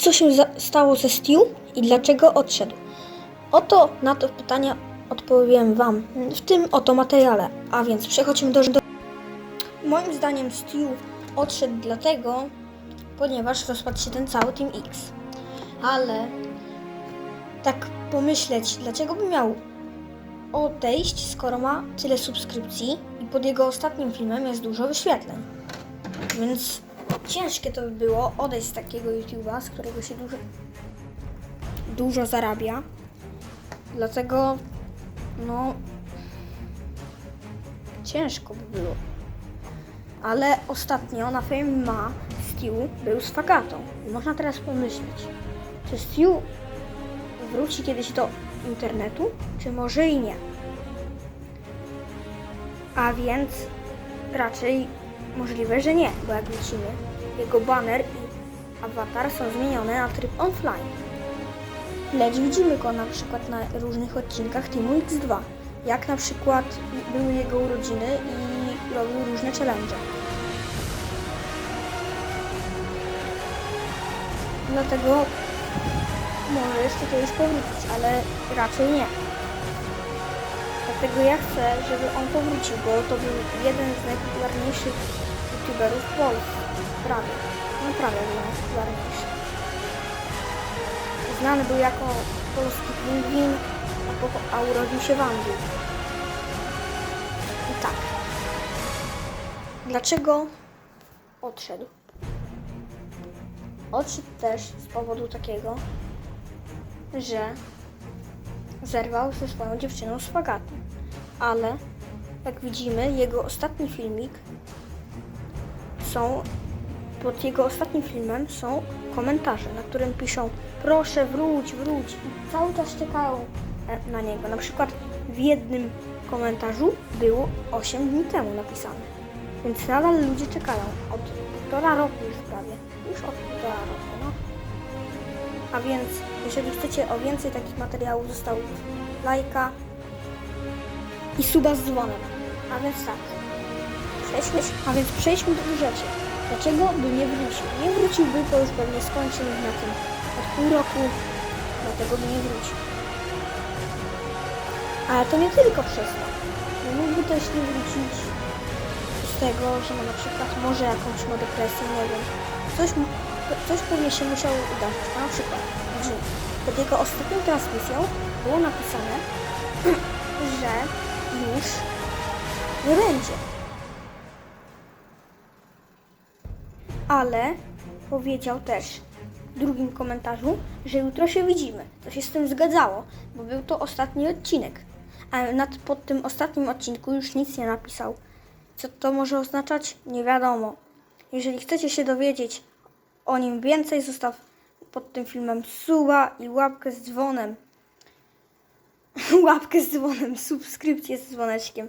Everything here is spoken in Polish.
Co się stało ze Stu i dlaczego odszedł? Oto na to pytania odpowiem Wam w tym oto materiale. A więc przechodzimy do... do... Moim zdaniem Stu odszedł dlatego, ponieważ rozpadł się ten cały Team X. Ale tak pomyśleć, dlaczego by miał odejść, skoro ma tyle subskrypcji i pod jego ostatnim filmem jest dużo wyświetleń. Więc ciężkie to by było odejść z takiego YouTube'a, z którego się dużo, dużo zarabia. Dlatego, no, ciężko by było. Ale ostatnio na Fame ma Stu był z Fagatą. I można teraz pomyśleć, czy Stu wróci kiedyś do internetu, czy może i nie. A więc raczej możliwe, że nie, bo jak widzimy, jego banner i awatar są zmienione na tryb offline. Lecz widzimy go na przykład na różnych odcinkach Teamu X2, jak na przykład były jego urodziny i robił różne challenge. Dlatego może jeszcze kiedyś powrócić, ale raczej nie. Dlatego ja chcę, żeby on powrócił, bo to był jeden z najpopularniejszych youtuberów w Polsce. Prawie. No prawie był najpopularniejszy. Znany był jako polski pingwin, a, po- a urodził się w Anglii. I tak. Dlaczego odszedł? Odszedł też z powodu takiego, że zerwał ze swoją dziewczyną z Fagatą. Ale jak widzimy, jego ostatni filmik są pod jego ostatnim filmem są komentarze, na którym piszą proszę wróć, wróć i cały czas czekają e, na niego. Na przykład w jednym komentarzu było 8 dni temu napisane. Więc nadal ludzie czekają od półtora roku już prawie. Już od półtora roku, no. A więc, jeżeli chcecie o więcej takich materiałów, zostawcie lajka i suba z dzwonem. A więc tak. A więc przejdźmy do rzeczy. Dlaczego by nie wrócił? Nie wróciłby, bo już pewnie skończył na tym od pół roku, dlatego by nie wrócił. Ale to nie tylko przez to. Bo mógłby też nie wrócić z tego, że ma na przykład może jakąś ma depresję, nie wiem. Coś, coś pewnie się musiało udarzyć. Na przykład, widzimy, pod jego ostatnią transmisją było napisane, że już nie będzie. Ale powiedział też w drugim komentarzu, że jutro się widzimy. To się z tym zgadzało, bo był to ostatni odcinek. A nad, pod tym ostatnim odcinku już nic nie napisał. Co to może oznaczać? Nie wiadomo. Jeżeli chcecie się dowiedzieć o nim więcej, zostaw pod tym filmem suba i łapkę z dzwonem. łapkę z dzwonem, subskrypcję z dzwoneczkiem.